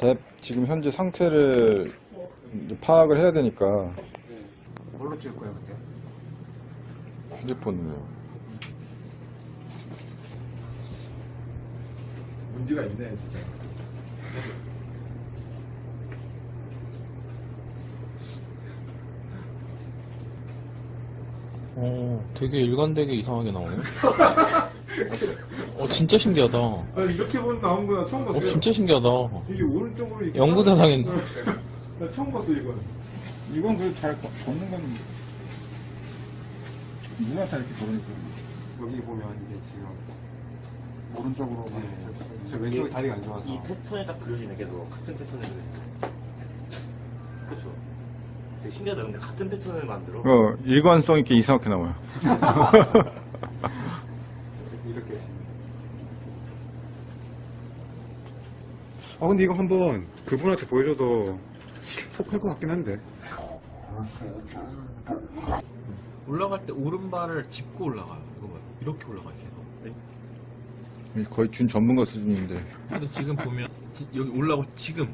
뎁 지금 현재 상태를 이제 파악을 해야 되니까 뭘로 찍을 거예요, 그때? 휴대폰으로요. 문제가 있네, 진짜. 어, 되게 일관되게 이상하게 나오네. 어, 진짜 신기하다. 어, 아, 이렇게 보면 나온 거야. 처음 봤어요. 진짜 신기하다. 이게 오른쪽으로 이렇게. 연구 대상인데. 나 처음 봤어, 이건. 이건 그래도 잘 걷는 건 누가 다 이렇게 걸으니까 여기 보면 이제 지금 오른쪽으로 네. 제 왼쪽에 다리가 안 좋아서. 이 패턴에 딱 그려지네 계속 같은 패턴을 그려 그렇죠 되게 신기하다 근데 같은 패턴을 만들어 어, 일관성 있게 이상하게 나와요. 이렇게 아 근데 이거 한번 그분한테 보여줘도 혹할 것 같긴 한데 올라갈 때 오른발을 짚고 올라가요. 이거 봐요. 이렇게 올라가요, 계속. 거의 준 전문가 수준인데. 근데 지금 보면, 지- 여기 올라가고 지금,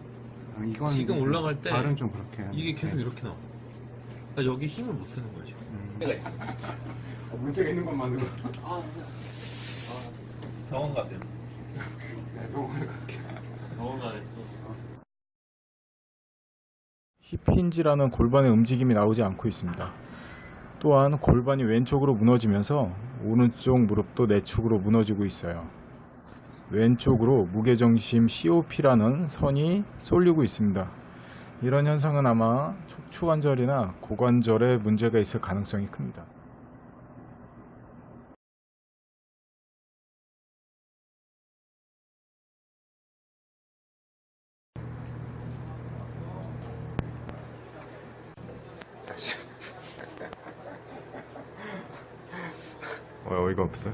아, 이건 지금 올라갈 때 발은 좀 그렇게 이게 계속 이렇게 나와. 그러니까 여기 힘을 못 쓰는 거야, 지금. 있어 아, 문제가 있는 것만으로 병원 가세요. 네, 병원에 갈게 병원 가서. 힙힌지라는 골반의 움직임이 나오지 않고 있습니다. 또한 골반이 왼쪽으로 무너지면서 오른쪽 무릎도 내축으로 무너지고 있어요. 왼쪽으로 무게중심 COP라는 선이 쏠리고 있습니다. 이런 현상은 아마 척추관절이나 고관절에 문제가 있을 가능성이 큽니다. 어, 어이가 없어.